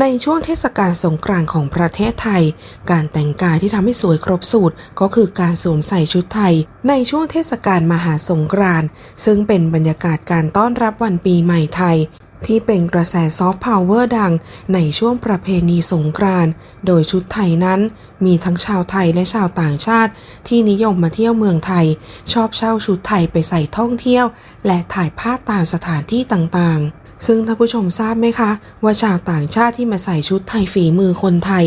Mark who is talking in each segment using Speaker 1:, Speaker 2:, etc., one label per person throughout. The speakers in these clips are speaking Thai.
Speaker 1: ในช่วงเทศกาลสงกรานต์ของประเทศไทย การแต่งกายที่ทำให้สวยครบสูตรก็คือการสวมใส่ชุดไทย ในช่วงเทศกาลมหาสงกรานต์ซึ่งเป็นบรรยากาศการต้อนรับวันปีใหม่ไทย ที่เป็นกระแสซอฟต์พาวเวอร์ดังในช่วงประเพณีสงกรานต์โดยชุดไทยนั้น มีทั้งชาวไทยและชาวต่างชาติ ที่นิยมมาเที่ยวเมืองไทย ชอบเช่าชุดไทยไปใส่ท่องเที่ยว และถ่ายภาพตามสถานที่ต่างๆ ซึ่งท่านผู้ชมทราบไหมคะ ว่าชาวต่างชาติที่มาใส่ชุดไทยฝีมือคนไทย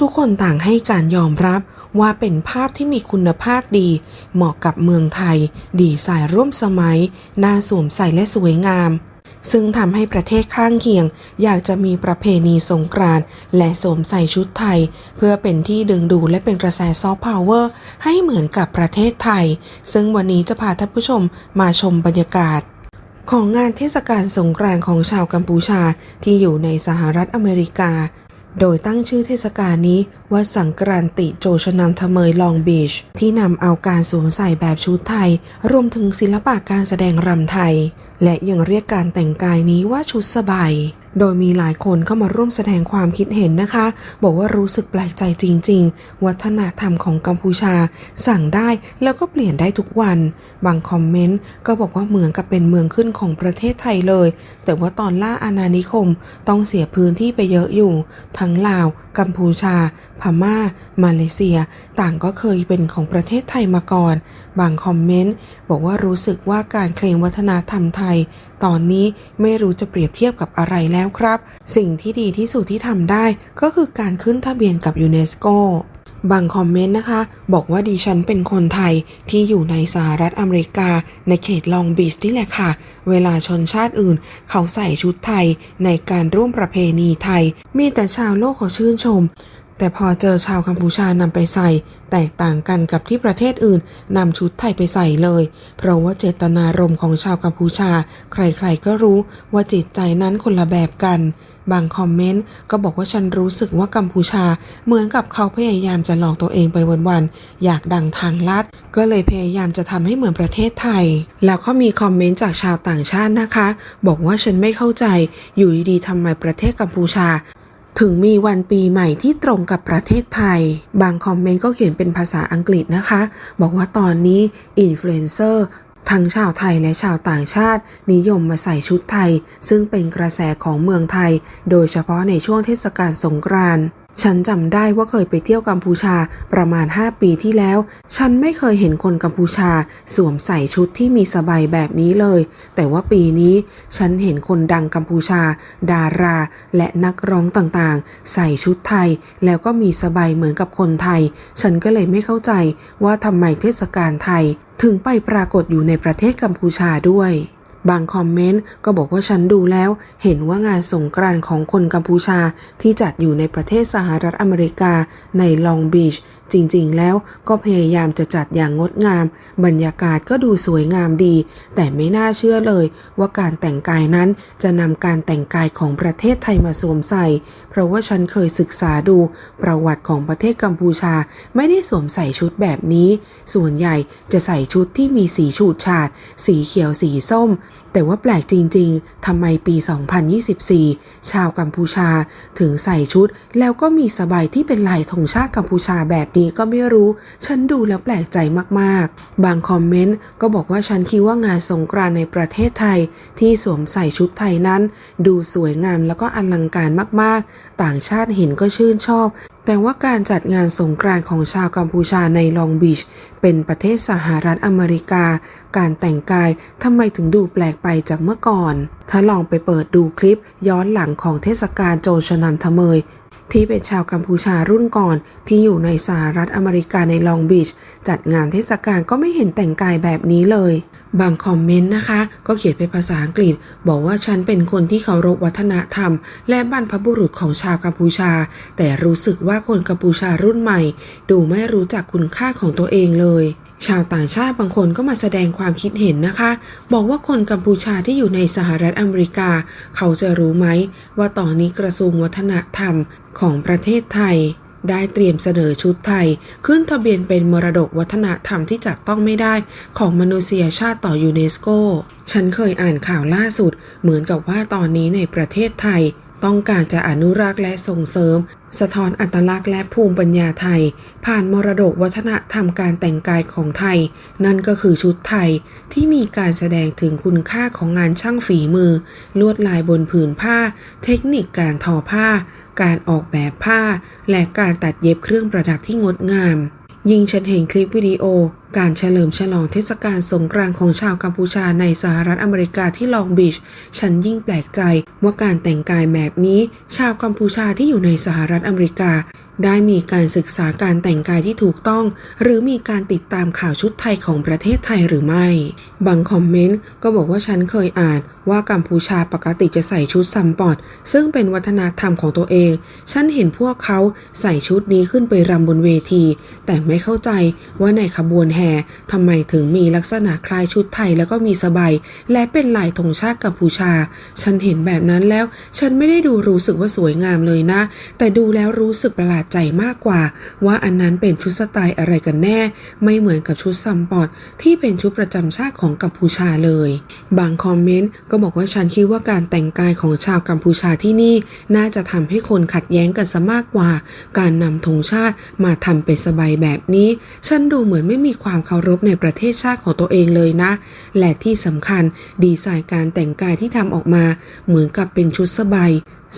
Speaker 1: ทุกๆ คนต่างให้การยอมรับ ว่าเป็นภาพที่มีคุณภาพดี เหมาะกับเมืองไทย ดีไซน์ร่วมสมัย น่าสวมใส่และสวยงาม ซึ่งทำให้ประเทศข้างเคียง อยากจะมีประเพณีสงกรานต์และสวมใส่ชุดไทย เพื่อเป็นที่ดึงดูดและเป็นกระแสซอฟต์พาวเวอร์ให้เหมือนกับประเทศไทย ซึ่งวันนี้จะพาท่านผู้ชมมาชมบรรยากาศ ของงานเทศกาลสงกรานต์ของชาวกัมพูชาที่อยู่ในสหรัฐอเมริกา โดยตั้งชื่อเทศกาลนี้ว่าสังกรานติโจชนำทเมยลองบีช ที่นำเอาการสวมใส่แบบชุดไทย รวมถึงศิลปะการแสดงรำไทย และยังเรียกการแต่งกายนี้ว่าชุดสบาย โดยมีหลายคนเข้ามาร่วมแสดงความคิดเห็นนะคะ บอกว่ารู้สึกแปลกใจจริง ๆ วัฒนธรรมของกัมพูชา สั่งได้แล้วก็เปลี่ยนได้ทุกวัน บางคอมเมนต์ก็บอกว่าเหมือนกับเป็นเมืองขึ้นของประเทศไทยเลย แต่ว่าตอนล่าอาณานิคมต้องเสียพื้นที่ไปเยอะอยู่ ทั้งลาว กัมพูชา พม่า มาเลเซีย ต่างก็เคยเป็นของประเทศไทยมาก่อน บางคอมเมนต์บอกว่ารู้สึกว่าการเคลมวัฒนธรรมไทย ตอนนี้ไม่รู้จะเปรียบเทียบกับอะไรแล้วครับ สิ่งที่ดีที่สุดที่ทำได้ก็คือการขึ้นทะเบียนกับยูเนสโกบางคอมเมนต์นะคะ บอกว่าดิฉันเป็นคนไทยที่อยู่ในสหรัฐอเมริกา ในเขตลองบีชนี่แหละค่ะ เวลาชนชาติอื่น เขาใส่ชุดไทยในการร่วมประเพณีไทย มีแต่ชาวโลกเขาชื่นชม แต่พอเจอชาวกัมพูชานำไปใส่ แตกต่างกันกับที่ประเทศอื่นนำชุดไทยไปใส่เลย เพราะว่าเจตนารมณ์ของชาวกัมพูชา ใครๆก็รู้ว่าจิตใจนั้นคนละแบบกัน บางคอมเมนต์ก็บอกว่าฉันรู้สึกว่ากัมพูชา เหมือนกับเขาพยายามจะหลอกตัวเองไปวันๆอยากดังทางลัด ก็เลยพยายามจะทำให้เหมือนประเทศไทย แล้วก็มีคอมเมนต์จากชาวต่างชาตินะคะ บอกว่าฉันไม่เข้าใจอยู่ดีๆทำไมประเทศกัมพูชา ถึงมีวันปีใหม่ที่ตรงกับประเทศไทย บางคอมเมนต์ก็เขียนเป็นภาษาอังกฤษนะคะ บอกว่าตอนนี้อินฟลูเอนเซอร์ทั้งชาวไทยและชาวต่างชาติ นิยมมาใส่ชุดไทย ซึ่งเป็นกระแสของเมืองไทย โดยเฉพาะในช่วงเทศกาลสงกรานต์ ฉันจำได้ว่าเคยไปเที่ยวกัมพูชาประมาณ 5 ปีที่แล้ว ฉันไม่เคยเห็นคนกัมพูชาสวมใส่ชุดที่มีสบายแบบนี้เลย แต่ว่าปีนี้ฉันเห็นคนดังกัมพูชา ดารา และนักร้องต่างๆ ใส่ชุดไทย แล้วก็มีสบายเหมือนกับคนไทย ฉันก็เลยไม่เข้าใจว่าทำไมเทศกาลไทย ถึงไปปรากฏอยู่ในประเทศกัมพูชาด้วย บางคอมเมนต์ก็บอกว่าฉันดูแล้ว เห็นว่างานสงกรานต์ของคนกัมพูชาที่จัดอยู่ในประเทศสหรัฐอเมริกาในลองบีช จริงๆ แล้วก็พยายามจะจัดอย่างงดงาม บรรยากาศก็ดูสวยงามดี แต่ไม่น่าเชื่อเลยว่าการแต่งกายนั้นจะนำการแต่งกายของประเทศไทยมาสวมใส่ เพราะว่าฉันเคยศึกษาดูประวัติของประเทศกัมพูชา ไม่ได้สวมใส่ชุดแบบนี้ ส่วนใหญ่จะใส่ชุดที่มีสีฉูดฉาด สีเขียวสีส้มแต่ว่าแปลกจริง ๆ ทำไมปี 2024 ชาวกัมพูชาถึงใส่ชุด แล้วก็มีสบายที่เป็นลายธงชาติกัมพูชาแบบนี้ก็ไม่รู้ ฉันดูแล้วแปลกใจมาก ๆ บางคอมเมนต์ก็บอกว่าฉันคิดว่างานสงกรานในประเทศไทย ที่สวมใส่ชุดไทยนั้น ดูสวยงามแล้วก็อลังการมาก ๆ ต่างชาติเห็นก็ชื่นชอบ แต่ว่าการจัดงานสงกรานต์ของชาวกัมพูชาในลองบีชเป็นประเทศสหรัฐอเมริกา การแต่งกายทำไมถึงดูแปลกไปจากเมื่อก่อน ถ้าลองไปเปิดดูคลิปย้อนหลังของเทศกาลโจชนำทะเมยที่เป็นชาวกัมพูชารุ่นก่อนที่อยู่ในสหรัฐอเมริกาในลองบีชจัดงานเทศกาลก็ไม่เห็นแต่งกายแบบนี้เลย บางคอมเมนต์นะคะ ก็เขียนเป็นภาษาอังกฤษ บอกว่าฉันเป็นคนที่เคารพวัฒนธรรม และบรรพบุรุษของชาวกัมพูชา แต่รู้สึกว่าคนกัมพูชารุ่นใหม่ ดูไม่รู้จักคุณค่าของตัวเองเลยชาวต่างชาติบางคนก็มาแสดงความคิดเห็นนะคะ บอกว่าคนกัมพูชาที่อยู่ในสหรัฐอเมริกา เขาจะรู้ไหม ว่าตอนนี้กระทรวงวัฒนธรรมของประเทศไทย ได้เตรียมเสนอชุดไทย ขึ้นทะเบียนเป็นมรดกวัฒนธรรมที่จับต้องไม่ได้ของมนุษยชาติต่อยูเนสโก ฉันเคยอ่านข่าวล่าสุด เหมือนกับว่าตอนนี้ในประเทศไทย ต้องการจะอนุรักษ์และส่งเสริม สะท้อนอัตลักษณ์และภูมิปัญญาไทย ผ่านมรดกวัฒนธรรมการแต่งกายของไทย นั่นก็คือชุดไทยที่มีการแสดงถึงคุณค่าของงานช่างฝีมือ ลวดลายบนผืนผ้า เทคนิคการทอผ้า การออกแบบผ้า และการตัดเย็บเครื่องประดับที่งดงาม ยิ่งฉันเห็นคลิปวิดีโอ การเฉลิมฉลองเทศกาลสงกรานต์ของชาวกัมพูชาในสหรัฐอเมริกาที่ลองบีช ฉันยิ่งแปลกใจว่าการแต่งกายแบบนี้ ชาวกัมพูชาที่อยู่ในสหรัฐอเมริกา ได้มีการศึกษาการแต่งกายที่ถูกต้อง หรือมีการติดตามข่าวชุดไทยของประเทศไทยหรือไม่ บางคอมเมนต์ก็บอกว่าฉันเคยอ่านว่ากัมพูชาปกติจะใส่ชุดซัมปอด ซึ่งเป็นวัฒนธรรมของตัวเอง ฉันเห็นพวกเขาใส่ชุดนี้ขึ้นไปรำบนเวที แต่ไม่เข้าใจว่าในขบวนแห่ทำไมถึงมีลักษณะคล้ายชุดไทยแล้วก็มีสบายและเป็นลายธงชาติกัมพูชา ฉันเห็นแบบนั้นแล้ว ฉันไม่ได้ดูรู้สึกว่าสวยงามเลยนะ แต่ดูแล้วรู้สึกประหลาดใจมากกว่า ว่าอันนั้นเป็นชุดสไตล์อะไรกันแน่ ไม่เหมือนกับชุดซัมปอดที่เป็นชุดประจำชาติของกัมพูชาเลย บางคอมเมนต์ก็บอกว่าฉันคิดว่าการแต่งกายของชาวกัมพูชาที่นี่ น่าจะทำให้คนขัดแย้งกันซะมากกว่า การนำธงชาติมาทำเป็นสบายแบบนี้ ฉันดูเหมือนไม่มีความเคารพในประเทศชาติของตัวเองเลยนะ และที่สำคัญดีไซน์การแต่งกายที่ทำออกมา เหมือนกับเป็นชุดสบาย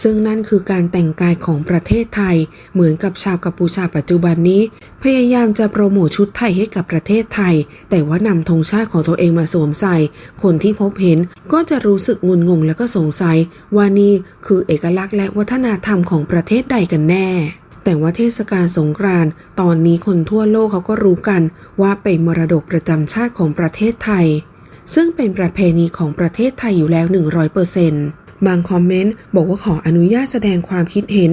Speaker 1: ซึ่งนั่นคือการแต่งกายของประเทศไทย เหมือนกับชาวกัมพูชาปัจจุบันนี้ พยายามจะโปรโมทชุดไทยให้กับประเทศไทย แต่ว่านำธงชาติของตัวเองมาสวมใส่ คนที่พบเห็นก็จะรู้สึกงุนงงและก็สงสัย ว่านี่คือเอกลักษณ์และวัฒนธรรมของประเทศใดกันแน่แต่ว่าเทศกาลสงกรานต์ตอนนี้คนทั่วโลกเขาก็รู้กันว่าเป็นมรดกประจำชาติของประเทศไทย ซึ่งเป็นประเพณีของประเทศไทยอยู่แล้ว 100% บางคอมเมนต์บอกว่าขออนุญาตแสดงความคิดเห็น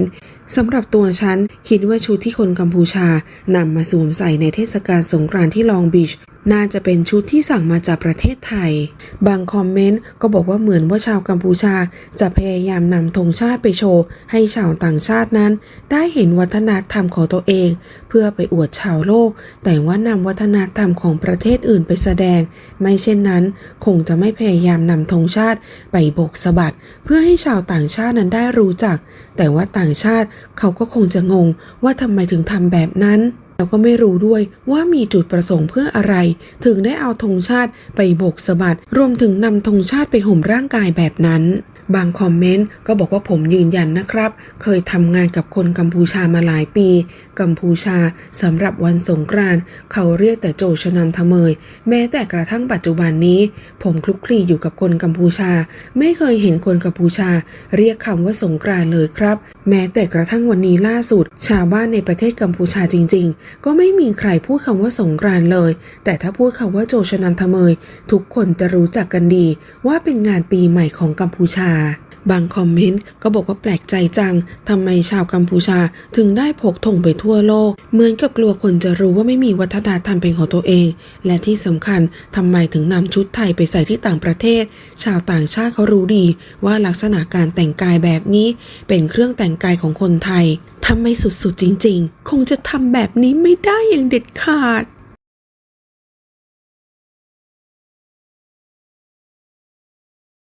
Speaker 1: สำหรับตัวฉันคิดว่าชุดที่คนกัมพูชานำมาสวมใส่ในเทศกาลสงกรานต์ที่ลองบีช น่าจะเป็นชุดที่สั่งมาจากประเทศไทย บางคอมเมนต์ก็บอกว่าเหมือนว่าชาวกัมพูชาจะพยายามนำธงชาติไปโชว์ ให้ชาวต่างชาตินั้น ได้เห็นวัฒนธรรมของตัวเอง เพื่อไปอวดชาวโลก แต่ว่านำวัฒนธรรมของประเทศอื่นไปแสดง ไม่เช่นนั้น คงจะไม่พยายามนำธงชาติไปโบกสะบัด เพื่อให้ชาวต่างชาตินั้นได้รู้จัก แต่ว่าต่างชาติเขาก็คงจะงงว่าทำไมถึงทำแบบนั้น แล้วก็ไม่รู้ด้วยว่ามีจุดประสงค์เพื่ออะไร ถึงได้เอาธงชาติไปโบกสะบัด รวมถึงนำธงชาติไปห่มร่างกายแบบนั้นบางคอมเมนต์ก็บอกว่าผมยืนยันนะครับ เคยทำงานกับคนกัมพูชามาหลายปี กัมพูชาสำหรับวันสงกรานต์เขาเรียกแต่โจชนำทเมย แม้แต่กระทั่งปัจจุบันนี้ ผมคลุกคลีอยู่กับคนกัมพูชา ไม่เคยเห็นคนกัมพูชา เรียกคำว่าสงกรานต์เลยครับ แม้แต่กระทั่งวันนี้ล่าสุด ชาวบ้านในประเทศกัมพูชาจริง ๆ ก็ไม่มีใครพูดคำว่าสงกรานต์เลย แต่ถ้าพูดคำว่าโจชนำทเมย ทุกคนจะรู้จักกันดี ว่าเป็นงานปีใหม่ของกัมพูชา บางคอมเมนต์ก็บอกว่าแปลกใจจังทำไมชาวกัมพูชาถึงได้พกธงไปทั่วโลก เหมือนกับกลัวคนจะรู้ว่าไม่มีวัฒนธรรมเป็นของตัวเอง และที่สำคัญทำไมถึงนำชุดไทยไปใส่ที่ต่างประเทศ ชาวต่างชาติเขารู้ดี ว่าลักษณะการแต่งกายแบบนี้ เป็นเครื่องแต่งกายของคนไทยทำไมสุดๆจริง ๆ คงจะทำแบบนี้ไม่ได้อย่างเด็ดขาด